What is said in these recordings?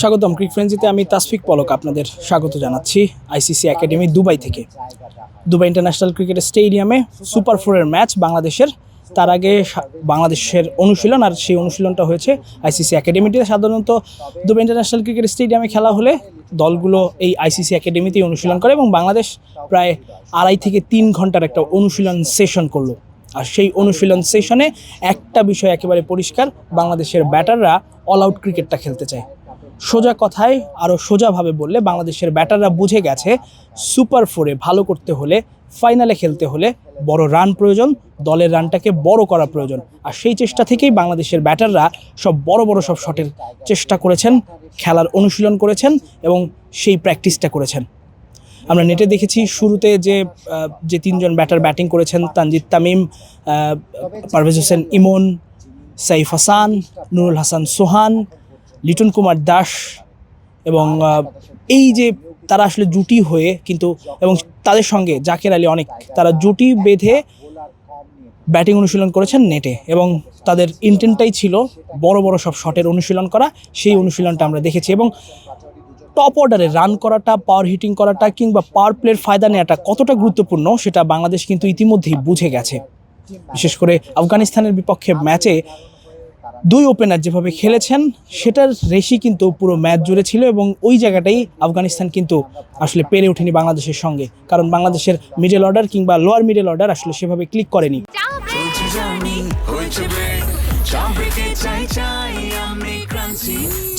স্বাগতম ক্রিক ফ্রেন্সিতে আমি তাসফিক পলক আপনাদের স্বাগত জানাচ্ছি আইসিসি একাডেমি দুবাই থেকে। দুবাই ইন্টারন্যাশনাল ক্রিকেট স্টেডিয়ামে সুপার ফোরের ম্যাচ বাংলাদেশের, তার আগে বাংলাদেশের অনুশীলন আর সেই অনুশীলনটা হয়েছে আইসিসি একাডেমিতে সাধারণত দুবাই ইন্টারন্যাশনাল ক্রিকেট স্টেডিয়ামে খেলা হলে দলগুলো এই আইসিসি একাডেমিতেই অনুশীলন করে এবং বাংলাদেশ প্রায় আড়াই থেকে তিন ঘণ্টার একটা অনুশীলন সেশন করল। আর সেই অনুশীলন সেশনে একটা বিষয় একেবারে পরিষ্কার, বাংলাদেশের ব্যাটাররা অল আউট ক্রিকেটটা খেলতে চায়। সোজা কথায় আরও সোজাভাবে বললে বাংলাদেশের ব্যাটাররা বুঝে গেছে, সুপার ফোরে ভালো করতে হলে, ফাইনালে খেলতে হলে বড় রান প্রয়োজন, দলের রানটাকে বড় করা প্রয়োজন। আর সেই চেষ্টা থেকেই বাংলাদেশের ব্যাটাররা সব বড় বড় সব শটের চেষ্টা করেছেন, খেলার অনুশীলন করেছেন এবং সেই প্র্যাকটিসটা করেছেন। আমরা নেটে দেখেছি শুরুতে যে যে তিনজন ব্যাটার ব্যাটিং করেছেন, তানজিদ তামিম পারভেজ হোসেন ইমন, সাইফ হাসান, নুরুল হাসান সোহান লিটন কুমার দাস এবং এই যে তারা আসলে জুটি হয়ে কিন্তু, এবং তাদের সঙ্গে জাকের আলী অনেক, তারা জুটি বেঁধে ব্যাটিং অনুশীলন করেছেন নেটে এবং তাদের ইন্টেন্টটাই ছিল বড় বড় সব শটের অনুশীলন করা, সেই অনুশীলনটা আমরা দেখেছি এবং টপ অর্ডারে রান করাটা পাওয়ার হিটিং করাটা কিংবা পাওয়ার প্লের ফায়দা নেওয়াটা কতটা গুরুত্বপূর্ণ সেটা বাংলাদেশ কিন্তু ইতিমধ্যেই বুঝে গেছে। বিশেষ করে আফগানিস্তানের বিপক্ষে ম্যাচে দুই ওপেনার যেভাবে খেলেছেন, সেটার রেশি কিন্তু পুরো ম্যাচ জুড়ে ছিল এবং ওই জায়গাটাই আফগানিস্তান কিন্তু আসলে পেরে ওঠেনি বাংলাদেশের সঙ্গে। কারণ বাংলাদেশের মিডল অর্ডার কিংবা লোয়ার মিডল অর্ডার আসলে সেভাবে ক্লিক করেনি।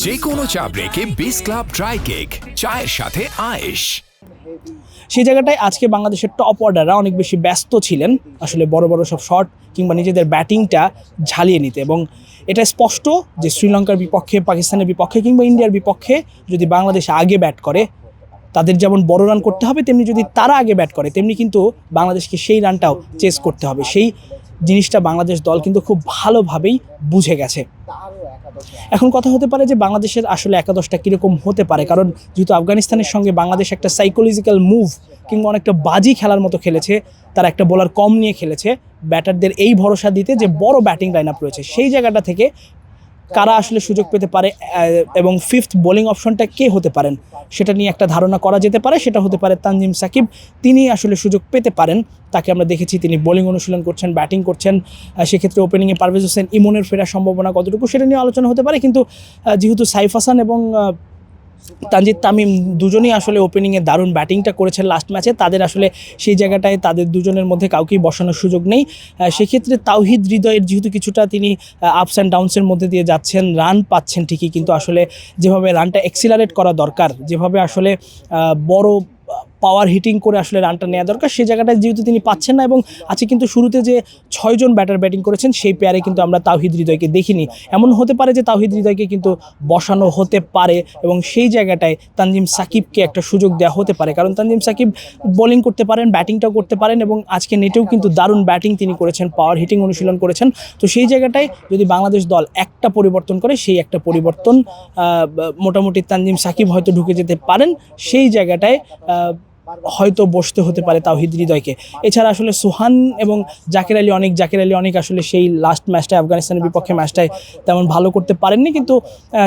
যে কোনো চা ব্রেকে বিস ক্লাব ড্রাই কেক চায়ের সাথে আয়েশ। সেই জায়গাটায় আজকে বাংলাদেশের টপ অর্ডাররা অনেক বেশি ব্যস্ত ছিলেন। আসলে বড় বড় সব শট কিংবা নিজেদের ব্যাটিংটা ঝালিয়ে নিতে। এবং এটা স্পষ্ট যে শ্রীলঙ্কার বিপক্ষে, পাকিস্তানের বিপক্ষে কিংবা ইন্ডিয়ার বিপক্ষে যদি বাংলাদেশ আগে ব্যাট করে, তাদের যেমন বড় রান করতে হবে, তেমনি যদি তারা আগে ব্যাট করে, তেমনি কিন্তু বাংলাদেশকে সেই রানটাও চেস করতে হবে। সেই জিনিসটা বাংলাদেশ দল কিন্তু খুব ভালোভাবেই বুঝে গেছে। এখন কথা হতে পারে যে বাংলাদেশের আসলে একাদশটা কীরকম হতে পারে, কারণ যেহেতু আফগানিস্তানের সঙ্গে বাংলাদেশ একটা সাইকোলজিক্যাল মুভ কিংবা অনেকটা বাজি খেলার মতো খেলেছে, তারা একটা বোলার কম নিয়ে খেলেছে, ব্যাটারদের এই ভরসা দিতে যে বড় ব্যাটিং লাইন আপ রয়েছে, সেই জায়গাটা থেকে কারা আসলে সুযোগ পেতে পারে এবং ফিফথ বোলিং অপশনটা কে হতে পারেন সেটা নিয়ে একটা ধারণা করা যেতে পারে, সেটা হতে পারে তানজিম সাকিব। তিনি আসলে সুযোগ পেতে পারেন, তাকে আমরা দেখেছি তিনি বোলিং অনুশীলন করছেন ব্যাটিং করছেন সেক্ষেত্রে ওপেনিংয়ে পারভেজ হোসেন ইমনের ফেরার সম্ভাবনা কতটুকু সেটা নিয়ে আলোচনা হতে পারে। কিন্তু যেহেতু সাইফ হাসান এবং তানজিদ তামিম দুজনেই আসলে ওপেনিংয়ে দারুণ ব্যাটিংটা করেছেন লাস্ট ম্যাচে তাদের আসলে সেই জায়গাটায় তাদের দুজনের মধ্যে কাউকেই বসানোর সুযোগ নেই। সেক্ষেত্রে তাওহিদ হৃদয়ের যেহেতু কিছুটা তিনি আপস অ্যান্ড ডাউনসের মধ্যে দিয়ে যাচ্ছেন রান পাচ্ছেন ঠিকই, কিন্তু আসলে যেভাবে রানটা এক্সিলারেট করা দরকার, যেভাবে আসলে বড় পাওয়ার হিটিং করে আসলে রানটা নেওয়া দরকার। সেই জায়গাটায় যেহেতু তিনি পাচ্ছেন না এবং আজকে কিন্তু শুরুতে যে ছয়জন ব্যাটার ব্যাটিং করেছেন, সেই পেয়ারে কিন্তু আমরা তাওহিদ হৃদয়কে দেখিনি। এমন হতে পারে যে তাওহিদ হৃদয়কে কিন্তু বসানো হতে পারে এবং সেই জায়গাটায় তানজিম সাকিবকে একটা সুযোগ দেওয়া হতে পারে। কারণ তানজিম সাকিব বোলিং করতে পারেন ব্যাটিংটাও করতে পারেন এবং আজকে নেটেও কিন্তু দারুণ ব্যাটিং তিনি করেছেন পাওয়ার হিটিং অনুশীলন করেছেন। তো সেই জায়গাটায় যদি বাংলাদেশ দল একটা পরিবর্তন করে, সেই একটা পরিবর্তন মোটামুটি তানজিম সাকিব হয়তো ঢুকে যেতে পারেন। সেই জায়গাটায় হয়তো বসতে হতে পারে তাওহিদ হৃদয়কে। এছাড়া আসলে সোহান এবং জাকির আলী অনেক, জাকির আলী অনেক আসলে সেই লাস্ট ম্যাচটায় আফগানিস্তানের বিপক্ষে ম্যাচটায় তেমন ভালো করতে পারেননি। কিন্তু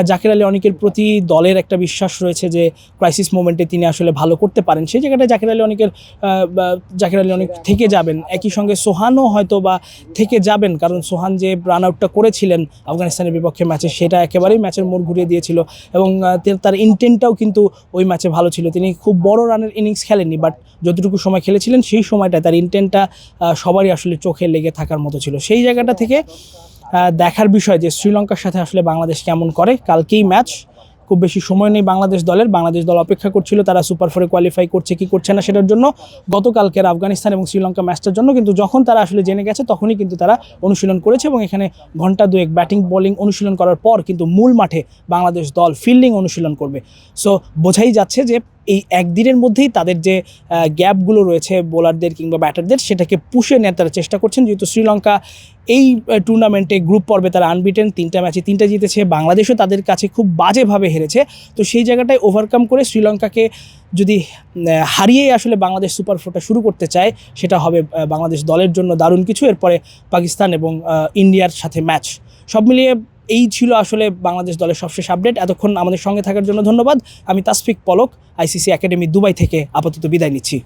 জাকির আলী অনেকের প্রতি দলের একটা বিশ্বাস রয়েছে যে ক্রাইসিস মোমেন্টে তিনি আসলে ভালো করতে পারেন। সেই জায়গাটায় জাকির আলী অনেকের জাকির আলী অনেক থেকে যাবেন। একই সঙ্গে সোহানও হয়তো বা থেকে যাবেন, কারণ সোহান যে রান আউটটা করেছিলেন আফগানিস্তানের বিপক্ষে ম্যাচে সেটা একেবারেই ম্যাচের মোড় ঘুরিয়ে দিয়েছিল এবং তার ইন্টেন্টটাও কিন্তু ওই ম্যাচে ভালো ছিল। তিনি খুব বড় রানের ইনিংস খেলেননি বাট যতটুকু সময় খেলেছিলেন, সেই সময়টা তার ইন্টেন্টটা সবারই আসলে চোখে লেগে থাকার মতো ছিল। সেই জায়গাটা থেকে দেখার বিষয় যে শ্রীলঙ্কার সাথে আসলে বাংলাদেশ কেমন করে, কালকেই ম্যাচ খুব বেশি সময় নেই বাংলাদেশ দলের। বাংলাদেশ দল অপেক্ষা করছিল, তারা সুপার ফোরে কোয়ালিফাই করছে, কি করছে না সেটার জন্য। গতকালকের আফগানিস্তান এবং শ্রীলঙ্কা ম্যাচটার জন্য কিন্তু যখন তারা আসলে জেনে গেছে, তখনই কিন্তু তারা অনুশীলন করেছে এবং এখানে ঘণ্টা দুয়েক ব্যাটিং বোলিং অনুশীলন করার পর কিন্তু মূল মাঠে বাংলাদেশ দল ফিল্ডিং অনুশীলন করবে। সো বোঝাই যাচ্ছে যে এই একদিনের মধ্যেই তাদের যে গ্যাপগুলো রয়েছে বোলারদের কিংবা ব্যাটারদের, সেটাকে পুষে নেওয়ার তারা চেষ্টা করছেন। যেহেতু শ্রীলঙ্কা এই টুর্নামেন্টে গ্রুপ পর্বে তারা আনবিটেন তিনটা ম্যাচে তিনটা জিতেছে, বাংলাদেশও তাদের কাছে খুব বাজেভাবে হেরেছে। তো সেই জায়গাটায় ওভারকাম করে শ্রীলঙ্কাকে যদি হারিয়েই আসলে বাংলাদেশ সুপার ফোরটা শুরু করতে চায়, সেটা হবে বাংলাদেশ দলের জন্য দারুণ কিছু। এরপরে পাকিস্তান এবং ইন্ডিয়ার সাথে ম্যাচ সব মিলিয়ে এই ছিল আসলে বাংলাদেশ দলের সবশেষ আপডেট এতক্ষণ আমাদের সঙ্গে থাকার জন্য ধন্যবাদ। আমি তাসফিক পলক, আইসিসি একাডেমি দুবাই থেকে আপাতত বিদায় নিচ্ছি।